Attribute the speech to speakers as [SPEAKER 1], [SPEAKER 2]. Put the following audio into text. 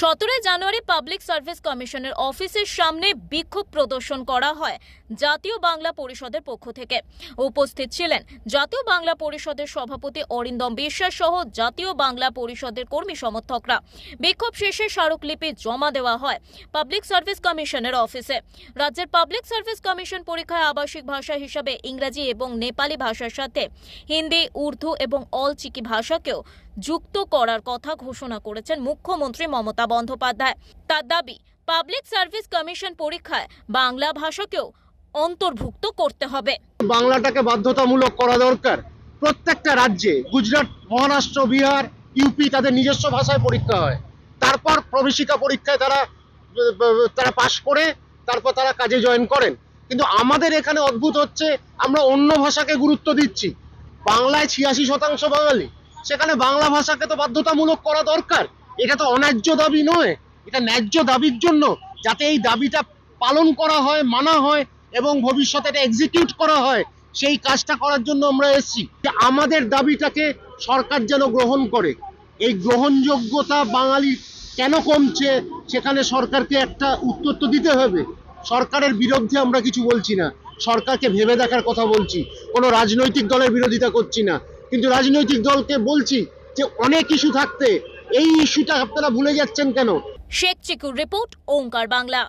[SPEAKER 1] সতেরোই জানুয়ারি public service কমিশনের অফিসের সামনে বিক্ষোভ প্রদর্শন করা হয় জাতীয় বাংলা পরিষদের পক্ষ থেকে। উপস্থিত ছিলেন জাতীয় বাংলা পরিষদের সভাপতি অরিন্দম বিশ্বাস সহ জাতীয় বাংলা পরিষদের কর্মী সমর্থকরা। বিক্ষোভ শেষে স্মারকলিপি জমা দেওয়া হয় পাবলিক সার্ভিস কমিশনের অফিসে। রাজ্যের পাবলিক সার্ভিস কমিশন পরীক্ষায় আবাসিক ভাষা হিসাবে ইংরাজি এবং নেপালি ভাষার সাথে হিন্দি, উর্দু এবং অলচিকি ভাষাকেও যুক্ত করার কথা ঘোষণা করেছেন মুখ্যমন্ত্রী মমতা বন্দ্যোপাধ্যায়। তার দাবি, পাবলিক সার্ভিস কমিশন পরীক্ষায় বাংলা ভাষাকেও অন্তর্ভুক্ত করতে হবে।
[SPEAKER 2] বাংলাটাকে বাধ্যতামূলক করা দরকার। প্রত্যেকটা রাজ্যে, গুজরাট, মহারাষ্ট্র, বিহার, ইউপি তাদের নিজস্ব ভাষায় পরীক্ষা হয়। তারপর প্রবেশিকা পরীক্ষায় তারা তারা পাশ করে তারপর তারা কাজে জয়েন করেন। কিন্তু আমাদের এখানে অদ্ভুত হচ্ছে, আমরা অন্য ভাষাকে গুরুত্ব দিচ্ছি। বাংলায় ছিয়াশি শতাংশ বাঙালি। সেখানে বাংলা ভাষাকে তো বাধ্যতামূলক করা দরকার। এটা তো অন্যায্য দাবি নয়। এটা ন্যায্য দাবির জন্য যাতে এই দাবিটা পালন করা হয়, মানা হয় এবং ভবিষ্যতে এটা এক্সিকিউট করা হয়, সেই কাজটা করার জন্য আমরা এসেছি। আমাদের দাবিটাকে সরকার যেন গ্রহণ করে। এই গ্রহণযোগ্যতা বাঙালি কেন কমছে, সেখানে সরকারকে একটা উত্তর তো দিতে হবে। সরকারের বিরুদ্ধে আমরা কিছু বলছি না। সরকারকে ভেবে দেখার কথা বলছি। কোনো রাজনৈতিক দলের বিরোধিতা করছি না। কিন্তু রাজনৈতিক দলকে বলছি যে অনেক ইস্যু থাকতে, এই ইস্যুটা আপনারা ভুলে যাচ্ছেন কেন?
[SPEAKER 1] শেখ চিকুর রিপোর্ট, ওঙ্কার বাংলা।